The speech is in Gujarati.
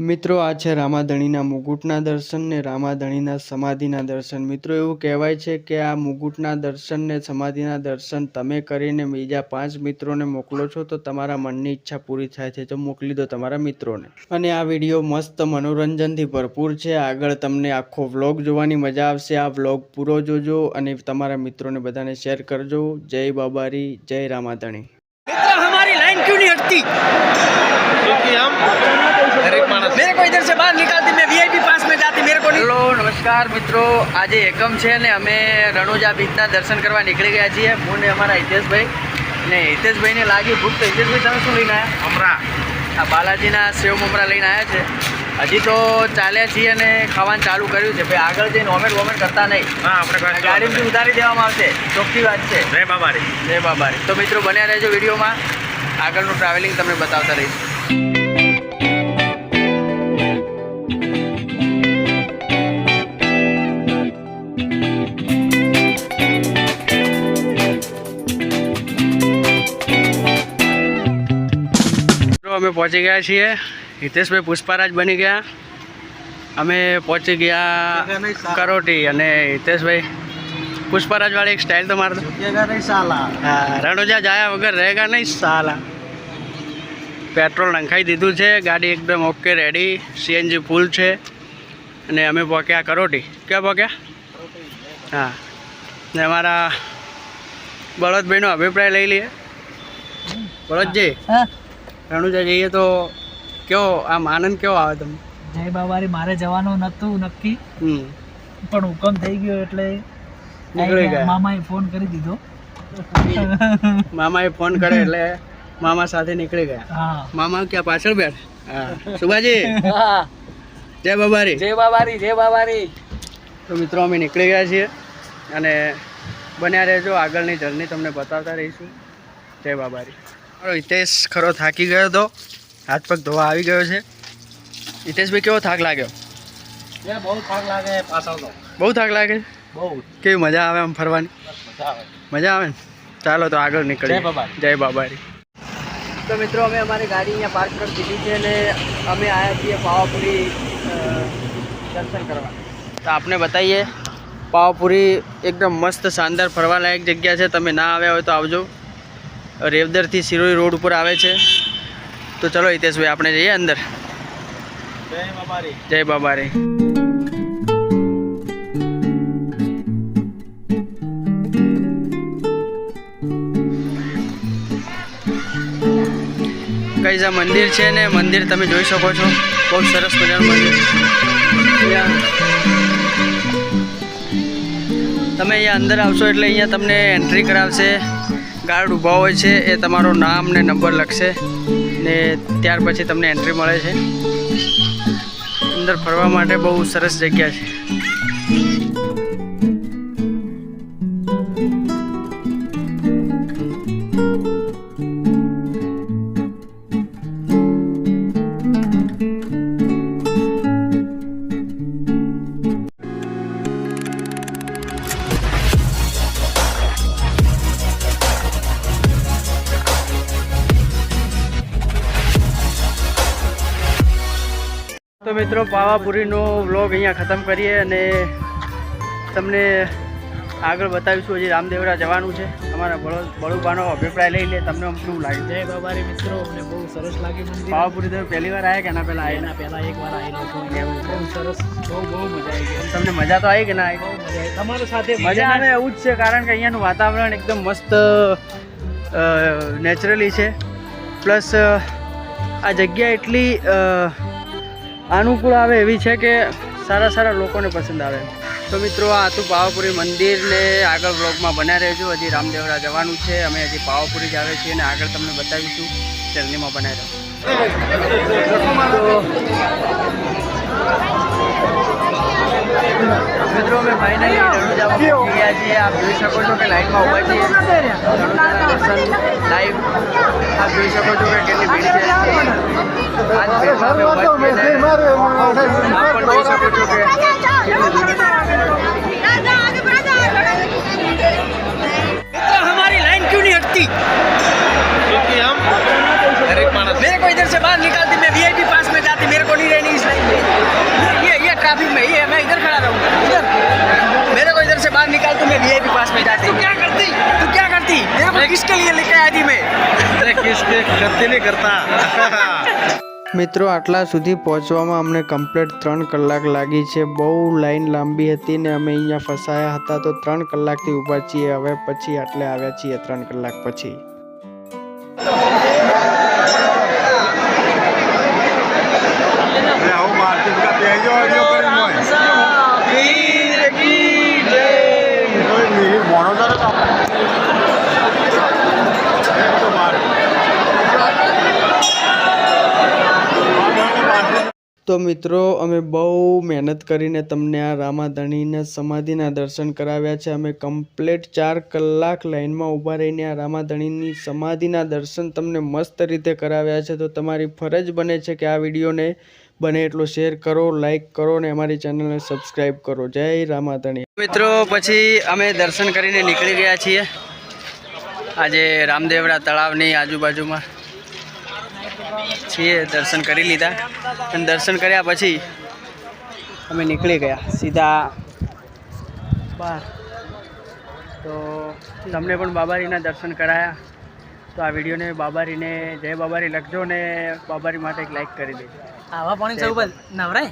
મિત્રો, આ છે રામાધણીના મુગુટના દર્શન ને રામાધણીના સમાધિના દર્શન. મિત્રો, એવું કહેવાય છે કે આ મુગુટના દર્શન ને સમાધિના દર્શન તમે કરીને બીજા પાંચ મિત્રોને મોકલો છો તો તમારા મનની ઈચ્છા પૂરી થાય છે. તો મોકલી દો તમારા મિત્રોને. અને આ વીડિયો મસ્ત મનોરંજનથી ભરપૂર છે. આગળ તમને આખો વ્લોગ જોવાની મજા આવશે. આ વ્લોગ પૂરો જોજો અને તમારા મિત્રોને બધાને શેર કરજો. જય બાબારી, જય રામાધણી. मित्र हमारी लाइन क्यों नहीं हटती क्योंकि हम हर एक मानस मेरे को इधर से बाहर निकालती मैं वीआईपी पास में जाती मेरे को હેલો નમસ્કાર મિત્રો આજે એકમ છે ને અમે રણુજા બીચના દર્શન કરવા નીકળી ગયા છીએ હું ને અમારા હિતેશભાઈ ને હિતેશભાઈને લાગી ભૂખ તો હિતેશભાઈ તમે શું લઈને આવ્યા हमारा આ બાલાજીના સેવ મમરા લઈને આવ્યા છે હજી તો ચાલ્યા છીએ અને ખાવાનું ચાલુ કર્યું છે ભાઈ આગળ જઈને વોમેન્ટ વોમેન્ટ કરતા નહીં हाँ अपने पास ગાડીમાંથી ઉતારી દેવામાં આવશે ચોખ્ખી વાત છે जय बाबा रे જય બાબારી તો મિત્રો બન્યા રહેજો વિડીયોમાં આગળનું ટ્રાવેલિંગ તમને બતાવતા રહીશ. અમે પહોંચી ગયા છીએ. હિતેશભાઈ પુષ્પારાજ બની ગયા. અમે પહોંચી ગયા કરોટી અને હિતેશભાઈ પુષ્પારાજ વાળી એક સ્ટાઇલ તો મારતો હા રણોજા જાયા વગર રહેગા નહીં સાલા. પેટ્રોલ નંખાઈ દીધું છે ગાડી એકદમ ઓકે રેડી સીએનજી ફૂલ છે અને અમે પહોંચ્યા કરોટી. ક્યાં પહોંચ્યા હા. ને અમારા બળદભાઈનો અભિપ્રાય લઈ લઈએ. બળદજી રણુજા જઈએ તો કેવો આમ આનંદ કેવો આવે તમને? જય બાબારી મારે જવાનું નતું નક્કી પણ હુકમ થઈ ગયો એટલે નીકળી ગયા. મામાએ ફોન કરી દીધો. મામાએ ફોન કરે એટલે મામા સાથે નીકળી ગયા. મામા ક્યાં પાછળ બેઠ? હા. સુભાજી. જય બાબારી. જય બાબારી જય બાબારી. તો મિત્રો અમે નીકળી ગયા છીએ અને બન્યા રહેજો. આગળની જર્ની તમને બતાવતા રહીશું. જય બાબારી. મારો હિતેશ ખરો થાકી ગયો હતો. હાથ પગ ધોવા આવી ગયો છે. હિતેશભાઈ કેવો થાક લાગ્યો? બહુ થાક લાગે પાછળ બહુ થાક લાગે? છે? બહુ. કેવી મજા આવે આમ ફરવાની? મજા આવે. મજા આવે ને? ચાલો તો આગળ નીકળીએ. જય બાબારી. જય બાબારી. તો મિત્રો અમે અમારી ગાડી અહીંયા પાર્ક કરી દીધી છે અને અમે આવ્યા છીએ પાવાપુરી દર્શન કરવા. તો આપને બતાવીએ પાવાપુરી એકદમ મસ્ત શાનદાર ફરવાલાયક જગ્યા છે. તમે ના આવ્યા હોય તો આવજો. રેવદરથી સિરોઈ રોડ ઉપર આવે છે. તો ચલો હિતેશભાઈ આપણે જઈએ અંદર. જય બાબારી. જય બાબારી. કઈઝા મંદિર છે ને મંદિર તમે જોઈ શકો છો. બહુ સરસ મજાનું મંદિર તમે અહીંયા અંદર આવશો એટલે અહીંયા તમને એન્ટ્રી કરાવશે. ગાર્ડ ઊભા હોય છે, એ તમારો નામ ને નંબર લખશે ને ત્યાર પછી તમને એન્ટ્રી મળે છે. અંદર ફરવા માટે બહુ સરસ જગ્યા છે. તો મિત્રો પાવાપુરીનો વ્લોગ અહીંયા ખતમ કરીએ અને તમને આગળ બતાવીશું હજી રામદેવરા જવાનું છે. અમારા બળો બળુબાનો અભિપ્રાય લઈ લે તમને કેવું લાગ્યું જય બાબારી મિત્રો અમને બહુ સરસ લાગ્યું મંદિર. પાવાપુરી તમે પહેલી વાર આવ્યા કે એના પહેલાં આવ્યા પહેલાં એક વાર છે. બહુ સરસ બહુ બહુ મજા આવી ગઈ. તમને મજા તો આવી કે ના આવી? તમારી સાથે મજા આવે એવું જ છે કારણ કે અહીંયાનું વાતાવરણ એકદમ મસ્ત નેચરલી છે. પ્લસ આ જગ્યા એટલી અનુકૂળ આવે એવી છે કે સારા સારા લોકોને પસંદ આવે. તો મિત્રો, આ હતું પાવાપુરી મંદિરને આગળ બ્લોગમાં બન્યા રહેજો. હજી રામદેવરા જવાનું છે. અમે હજી પાવાપુરી જ આવે છીએ અને આગળ તમને બતાવીશું. જર્નીમાં બનાવી રહો ફાઇનલી પહોંચી ગયા છીએ આપ જોઈ શકો છો કે લાઈનમાં ઊભા છીએ લાઈવ આપ જોઈ શકો છો કે કેટલી ભીડ છે. આજ ભીડમાં અમે ઊભા છીએ આપ પણ જોઈ શકો છો કે કેટલી ભીડ मैं वीआईपी पास में जाती तू क्या करती तू क्या करती मेरे को किसके लिए लेके आई थी मैं अरे किसके करती नहीं करता મિત્રો આટલા સુધી પહોંચવામાં અમને કમ્પ્લીટ ત્રણ કલાક લાગી છે બહુ લાઈન લાંબી હતી ને અમે અહીંયા ફસાયા હતા તો ત્રણ કલાકથી ઊભા છીએ હવે પછી આટલે આવ્યા છીએ ત્રણ કલાક પછી તો મિત્રો, અમે બહુ મહેનત કરીને તમને આ રામાધણીના સમાધિના દર્શન કરાવ્યા છે. અમે કમ્પ્લીટ ચાર કલાક લાઈનમાં ઊભા રહીને આ રામાધણીની સમાધિના દર્શન તમને મસ્ત રીતે કરાવ્યા છે. તો તમારી ફરજ બને છે કે આ વિડીયોને બને એટલો શેર કરો લાઇક કરો અને અમારી ચેનલને સબસ્ક્રાઈબ કરો. જય રામાધણી. મિત્રો, પછી અમે દર્શન કરીને નીકળી ગયા છીએ. આજે રામદેવરા તળાવની આજુબાજુમાં. છીએ દર્શન કરી લીધા. અને દર્શન કર્યા પછી અમે નીકળી ગયા. સીધા બહાર. તો તમને પણ બાબારીના દર્શન કરાયા. તો આ વિડીયોને બાબારીને જય બાબારી લખજો ને બાબારી માટે એક લાઈક કરી દેજો. આવા પાણી નવરાય?